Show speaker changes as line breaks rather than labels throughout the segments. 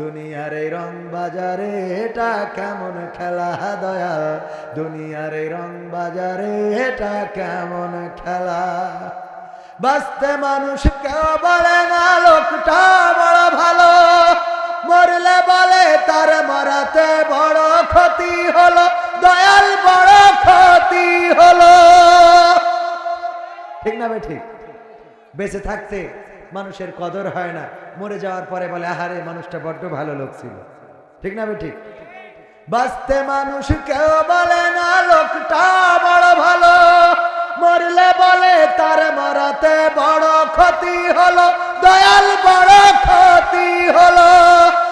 দুনিয়ার এই রং বাজারে, এটা কেমন খেলা দয়াল? দুনিয়ার এই রং বাজারে, এটা কেমন খেলা? বাঁচতে মানুষ কেউ বলে না, লোকটা বড় ভালো। মরলে বলে তার মরাতে বড় ক্ষতি হলো, দয়াল বড় ক্ষতি হলো। ঠিক না ঠিক? বেঁচে থাকতে মানুষের কদর হয় না। মরে যাওয়ার পরে বলে, আহারে, মানুষটা বড্ড ভালো লোক ছিল। ঠিক না ঠিক বাঁচতে মানুষ কেউ বলে না, লোকটা বড় ভালো। মরলে বলে, তার মরাতে বড় ক্ষতি হলো। দয়াল বড় ক্ষতি হলো।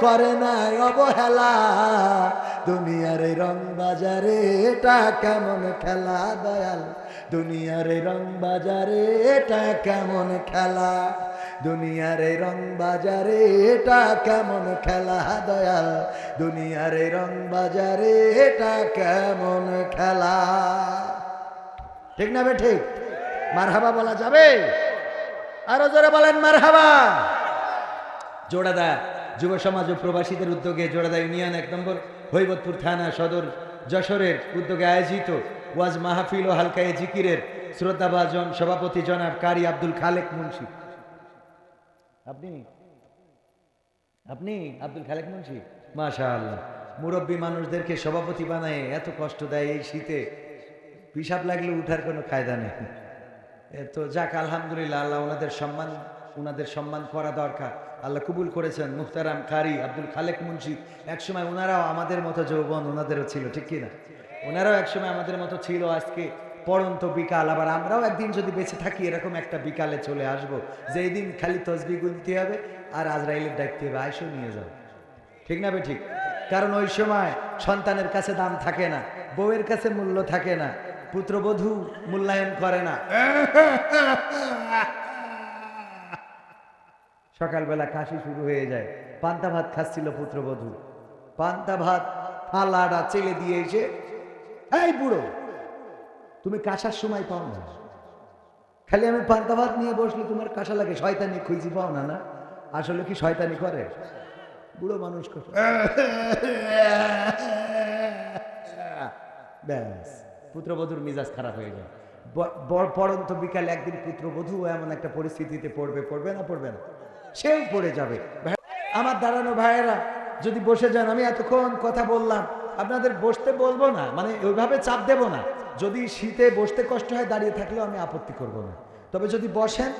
করে নাই অবহেলা। দুনিয়ার রং বাজারে এটা কেমন খেলা দয়াল? দুনিয়ার রং বাজারে এটা কেমন খেলা? দুনিয়ার রং বাজারে এটা কেমন খেলা দয়াল? দুনিয়ার রং বাজারে এটা কেমন খেলা? ঠিক না ঠিক? মারহাবা বলা যাবে? আরও জোরে বলেন মারহাবা। জোড়াদা যুব সমাজ ও প্রবাসীদের উদ্যোগে জোড়াদা ইউনিয়ন এক নম্বর হৈবতপুর থানা সদর যশোরের উদ্যোগে আয়োজিত ওয়াজ মাহফিল ও হালকায়ে জিকিরের শ্রদ্ধাভাজন সভাপতি জনাব কারি আব্দুল খালেক মুন্সি। আপনি? আপনি আব্দুল খালেক মুন্সি? মাশা আল্লাহ মুরব্বী মানুষদেরকে সভাপতি বানায় এত কষ্ট দেয় এই শীতে। পিসাব লাগলে উঠার কোনো কায়দা নেই। তো যাক, আলহামদুলিল্লাহ, আল্লাহ ওনাদের সম্মান ওনাদের সম্মান করা দরকার। আল্লাহ কবুল করেছেন মুখতারাম কারি আব্দুল খালেক মুন্সি। একসময় ওনারাও আমাদের মতো যৌবন ওনাদেরও ছিল, ঠিক কিনা ওনারাও একসময় আমাদের মতো ছিল, আজকে পড়ন্ত বিকাল। আবার আমরাও একদিন যদি বেঁচে থাকি, এরকম একটা বিকালে চলে আসব। যে দিন খালি তসবি গুনতে হবে আর আজরাইলের ডাকতে হবে আয়সও নিয়ে যাও। ঠিক না বে ঠিক? কারণ ওই সময় সন্তানের কাছে দাম থাকে না, বউয়ের কাছে মূল্য থাকে না, পুত্রবধূ মূল্যায়ন করে না। সকালবেলা কাশি শুরু হয়ে যায়। পান্তা ভাত খাচ্ছিল পুত্রবধূ। পান্তা ভাত থালাটা চেলে দিয়ে এসে, এই বুড়ো, তুমি কাশার সময় পাও না। খালি আমি পান্তা ভাত নিয়ে বসলে তোমার কাশা লাগে, শয়তানি খুঁজি পাও না না? আসলে কি শয়তানি করে? বুড়ো মানুষ ব্যাস, পুত্রবধূর মিজাজ খারাপ হয়ে যায়। পড়ন্ত বিকাল একদিন পুত্রবধূ এমন একটা পরিস্থিতিতে পড়বে পড়বে না পড়বে না। সেও পড়ে যাবে। আমার দাঁড়ানো ভাইয়েরা, যদি বসে যান, আমি এতক্ষণ কথা বললাম। আপনাদের বসতে বলব না মানে ওইভাবে চাপ দেব না। যদি শীতে বসতে কষ্ট হয়, দাঁড়িয়ে থাকলেও আমি আপত্তি করব না। তবে যদি বসেন,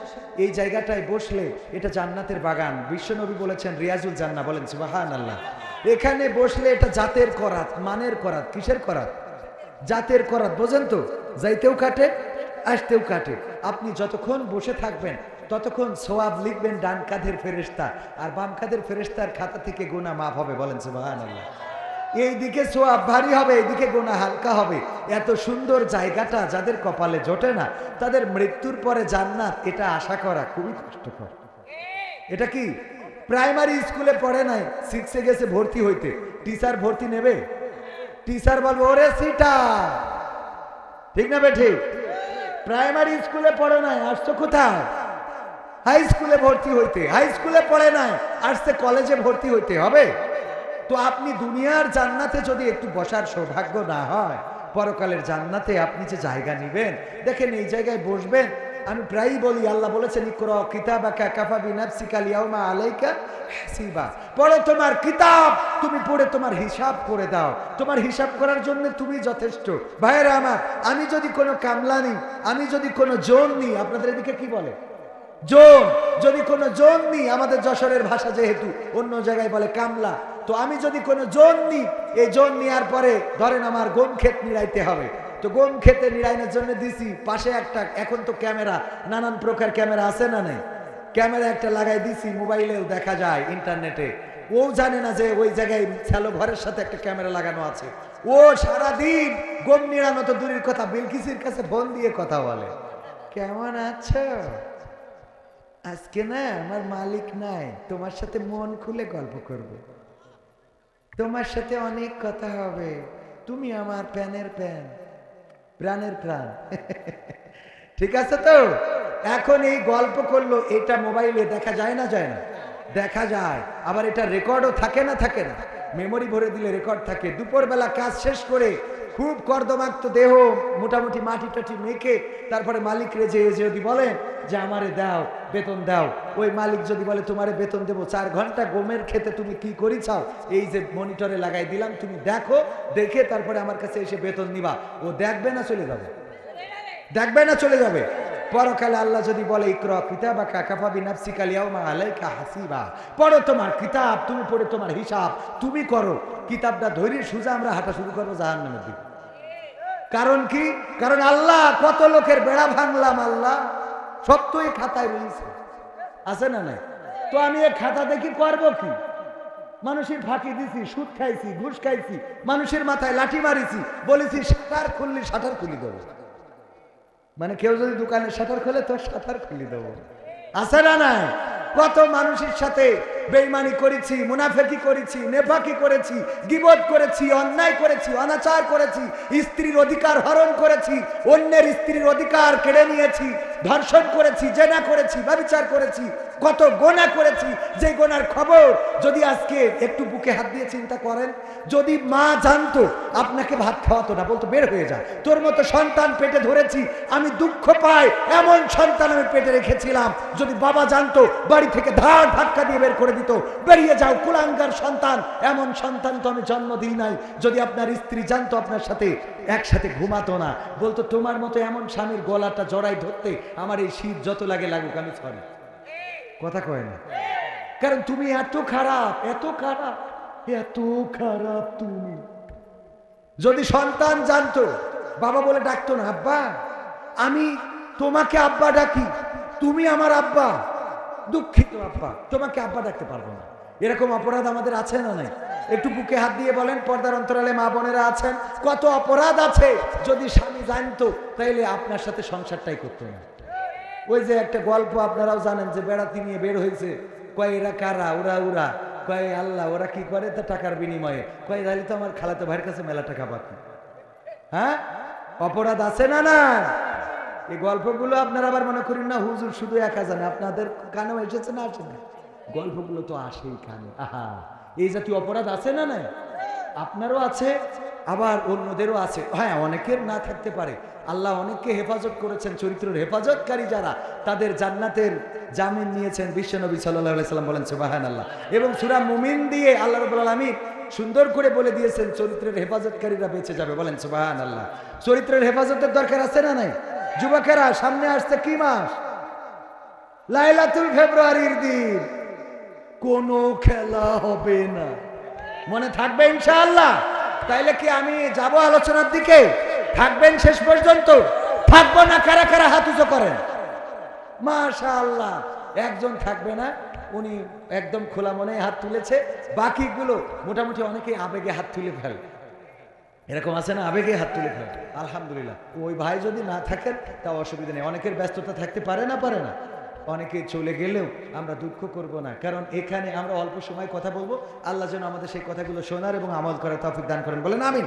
এই জায়গাটায় বসলে এটা জান্নাতের বাগান। বিশ্বনবী বলেছেন, রিয়াজুল জান্না বলেন সুবাহান আল্লাহ এখানে বসলে এটা জাতের করাত, মানের করাত, কিসের করাত? জাতের করাত, বোঝেন তো? যাইতেও কাটে, আসতেও কাটে। আপনি যতক্ষণ বসে থাকবেন ততক্ষণ সোয়াব লিখবেন ডান কাঁধের ফেরেস্তা আর বাম কাঁধের ফেরেস্তার খাতা থেকে গোনা মাফ হবে, বলেন সুবাহান আল্লাহ এইদিকে সোয়াব ভারী হবে, এইদিকে গোনা হালকা হবে। এত সুন্দর জায়গাটা যাদের কপালে জোটে না, তাদের মৃত্যুর পরে জান্নাত, এটা আশা করা খুবই কষ্টকর। এটা কি? প্রাইমারি স্কুলে পড়ে নাই সিক্সে গেছে ভর্তি হইতে। টিচার ভর্তি নেবে? টিচার বলবে, ওরে সিটা! ঠিক না বেঠে প্রাইমারি স্কুলে পড়ে নাই, আসছো কোথায়? হাই স্কুলে ভর্তি হইতে। হাই স্কুলে পড়ে নাই আসছে কলেজে ভর্তি হইতে হবে। তো আপনি দুনিয়ার জান্নাতে যদি একটু বসার সৌভাগ্য না হয়, পরকালের জান্নাতে আপনি যে জায়গা নিবেন, দেখেন এই জায়গায় বসবেন, আমি প্রায়ই বলি, আল্লাহ বলেছেন আলাইকা হাসিবা। পড়ো তোমার কিতাব, তুমি পড়ে তোমার হিসাব করে দাও। তোমার হিসাব করার জন্য তুমি যথেষ্ট। ভাইয়েরা আমার, আমি যদি কোনো কামলা নিই, আমি যদি কোনো জোর নিই, আপনাদের এদিকে কি বলে? জোন যদি কোনো জোন নিই, আমাদের যশোরের ভাষা যেহেতু, অন্য জায়গায় বলে কামলা। তো আমি যদি কোনো জোন নিই, এই জোন নেওয়ার পরে ধরেন আমার গম ক্ষেত নিড়াইতে হবে। তো গম খেতে নিড়াইনের জন্য দিছি পাশে একটা, এখন তো ক্যামেরা, নানান প্রকার ক্যামেরা আছে না নাই? ক্যামেরা একটা লাগাই দিছি, মোবাইলেও দেখা যায় ইন্টারনেটে। ও জানে না যে ওই জায়গায় শ্যালো ঘরের সাথে একটা ক্যামেরা লাগানো আছে। ও সারাদিন গম নিড়ানো তো দূরের কথা, বিলকিসির কাছে ফোন দিয়ে কথা বলে। কেমন আছো? আজকে না আমার মালিক নাই, তোমার সাথে মন খুলে গল্প করব। তোমার সাথে অনেক কথা হবে, তুমি আমার প্যানের প্যান, প্রাণের প্রাণ। ঠিক আছে তো? এখন এই গল্প করল, এটা মোবাইলে দেখা যায় না যায় না? দেখা যায়, আবার এটা রেকর্ডও থাকে না থাকে না? মেমোরি ভরে দিলে রেকর্ড থাকে। দুপুরবেলা কাজ শেষ করে খুব কর্দমাক্ত দেহ, মোটামুটি মাটি টাটি মেখে তারপরে মালিক রেজে যদি বলে যে আমারে দাও, বেতন দাও, ওই মালিক যদি বলে তোমারে বেতন দেবো, চার ঘণ্টা গমের খেতে তুমি কি করি চাও এই যে মনিটরে লাগাই দিলাম, তুমি দেখো, দেখে তারপরে আমার কাছে এসে বেতন নিবা। ও দেখবে না চলে যাবে। দেখবে না চলে যাবে। পরকালে আল্লাহ যদি বলে, ইকর কিতাবা কাকাফা বিনাফসিকা লিয়াউমা আলাইকা হাসিবা। পড়ো তোমার কিতাব, তুমি পড়ে তোমার হিসাব, তুমি করো। কিতাবটা ধরে সুজা আমরা হাঁটা শুরু করব জাহান্নামের দিকে। কারণ কি? কারণ আল্লাহ কত লোকের বেড়া ভাঙলাম আল্লাহ সব তো এই খাতায় রয়েছে আছে না নাই? তো আমি এই খাতা দেখি করব কি? মানুষের ফাঁকি দিছি, সুদ খাইছি, ঘুষ খাইছি, মানুষের মাথায় লাঠি মারিছি, বলেছি শাটার খুললি শাটার খুলি দেবো। মানে কেউ যদি দোকানের শাটার খোলে, তো শাটার খুলি দেবো। আছে না নাই? কত মানুষের সাথে বেইমানি করেছি, মুনাফেকি করেছি, নেফাকি করেছি, গিবত করেছি, অন্যায় করেছি, অনাচার করেছি, স্ত্রীর অধিকার হরণ করেছি, অন্যের স্ত্রীর অধিকার কেড়ে নিয়েছি, ধর্ষণ করেছি, জেনা করেছি, ব্যবচার করেছি, কত গোনা করেছি, যে গোনার খবর যদি আজকে একটু বুকে হাত দিয়ে চিন্তা করেন, যদি মা জানতো, আপনাকে ভাত খাওয়াতো না, বলতো, বের হয়ে যা, তোর মতো সন্তান পেটে ধরেছি, আমি দুঃখ পাই, এমন সন্তান আমি পেটে রেখেছিলাম। যদি বাবা জানতো, বাড়ি থেকে ধার ধাক্কা দিয়ে বের করে দিত বেরিয়ে যাও, কুলাঙ্গার সন্তান। এমন সন্তান তো আমি জন্ম দিই নাই। যদি আপনার স্ত্রী জানতো আপনার সাথে, একসাথে ঘুমাতো না। বলতো, তোমার মতো এমন স্বামীর গলাটা জড়াই ধরতে আমার এই শীত যত লাগে লাগুক, আমি সরি। কথা কয় না। কারণ তুমি এত খারাপ এত খারাপ এত খারাপ তুমি। যদি সন্তান জানতো, বাবা বলে ডাকতো না, আব্বা, আমি তোমাকে আব্বা ডাকি, তুমি আমার আব্বা। দুঃখিত, আব্বা। তোমাকে আব্বা ডাকতে পারব না। এরকম অপরাধ আমাদের আছে না নাই? একটু বুকে হাত দিয়ে বলেন, পর্দার অন্তরালে মা বোনেরা আছেন? কত অপরাধ আছে? যদি স্বামী জানতো, তাইলে আপনার সাথে সংসারটাই করতো না। ওই যে একটা গল্প আপনারাও জানেন যে বেড়াতে নিয়ে বের হয়েছে। কয়, এরা কারা? ওরা ওরা। কয়, আল্লাহ, ওরা কি করে তা টাকার বিনিময়ে? কয় তাহলে তো আমার খালাতো ভাইয়ের কাছে মেলা টাকা বাকি হ্যাঁ? অপরাধ আছে না না এই গল্পগুলো আপনারা আবার মনে করেন না, হুজুর শুধু একা জানে আপনাদের কানেও এসেছে না, আসে না? গল্পগুলো তো আসেই কানে আহা, এই জাতীয় অপরাধ আছে না না আপনারও আছে, আবার অন্যদেরও আছে। হ্যাঁ অনেকের না থাকতে পারে। আল্লাহ অনেককে হেফাজত করেছেন, চরিত্রের হেফাজতকারী যারা, তাদের জান্নাতের জামিন নিয়েছেন বিশ্বনবী সাল্লাহ সাল্লাম বলেন সুবাহান আল্লাহ এবং সুরা মুমিন দিয়ে আল্লাহ রবুল আলমী সুন্দর করে বলে দিয়েছেন, চরিত্রের হেফাজতকারীরা বেঁচে যাবে, বলেন সুবাহান আল্লাহ চরিত্রের হেফাজতের দরকার আছে না নাই? যুবকেরা, সামনে আসছে কি মাস? লাইলাতুল ফেব্রুয়ারির দিন। কোনো খেলা হবে না। মনে থাকবে ইনশাআল্লাহ। তাইলে কি আমি যাব আলোচনার দিকে? থাকবেন শেষ পর্যন্ত। থাকব না, কারা কারা হাত উঁচু করেন? মাশাআল্লাহ। একজন থাকবে না, উনি একদম খোলা মনে হাত তুলেছে। বাকিগুলো মোটামুটি অনেকেই আবেগে হাত তুলে ফেলে। এরকম আছে না? আবেগে হাত তুলে ফেলে আলহামদুলিল্লাহ। ওই ভাই যদি না থাকেন তা অসুবিধা নেই। অনেকের ব্যস্ততা থাকতে পারে না পারে না। অনেকে চলে গেলেও আমরা দুঃখ করব না। কারণ এখানে আমরা অল্প সময় কথা বলব। আল্লাহ যেন আমাদের সেই কথাগুলো শোনার এবং আমল করার তফিক দান করেন। বলেন আমিন।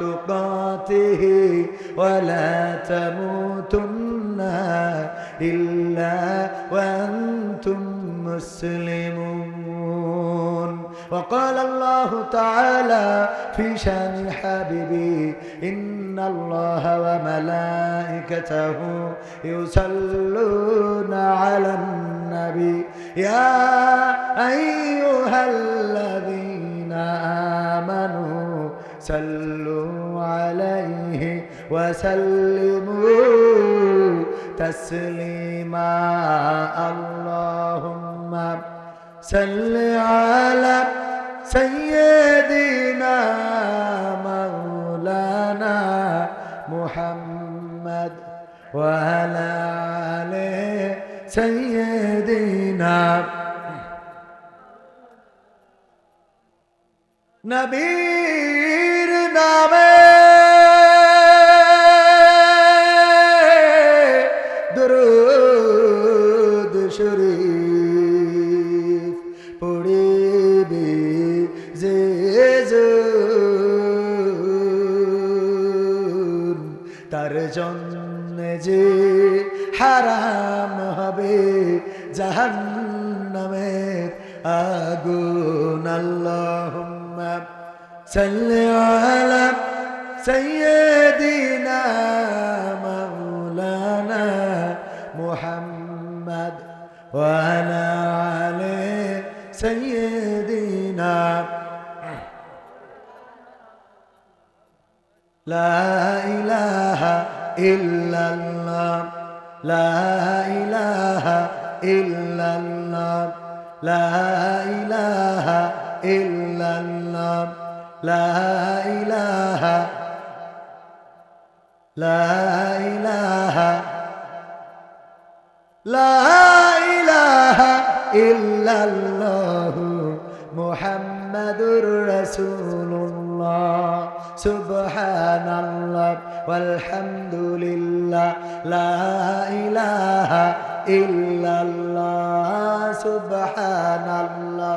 تقاته ولا تموتن إلا وأنتم مسلمون. وقال الله تعالى في شأن حبيبي إن الله وملائكته يصلون على النبي. يا أيها الذين آمنوا صلوا عليه وسلموا تسليما. اللهم صل على سيدنا مولانا محمد وعلى عليه سيدنا نبي اللهم صل على سيدنا مولانا محمد وعلى عليه سيدنا لا إله إلا الله لا إله إلا الله لا إله إلا الله. لا إله. لا إله. لا إله إلا الله. محمد رسول الله سبحان الله والحمد لله لا إله إلا الله. سبحان الله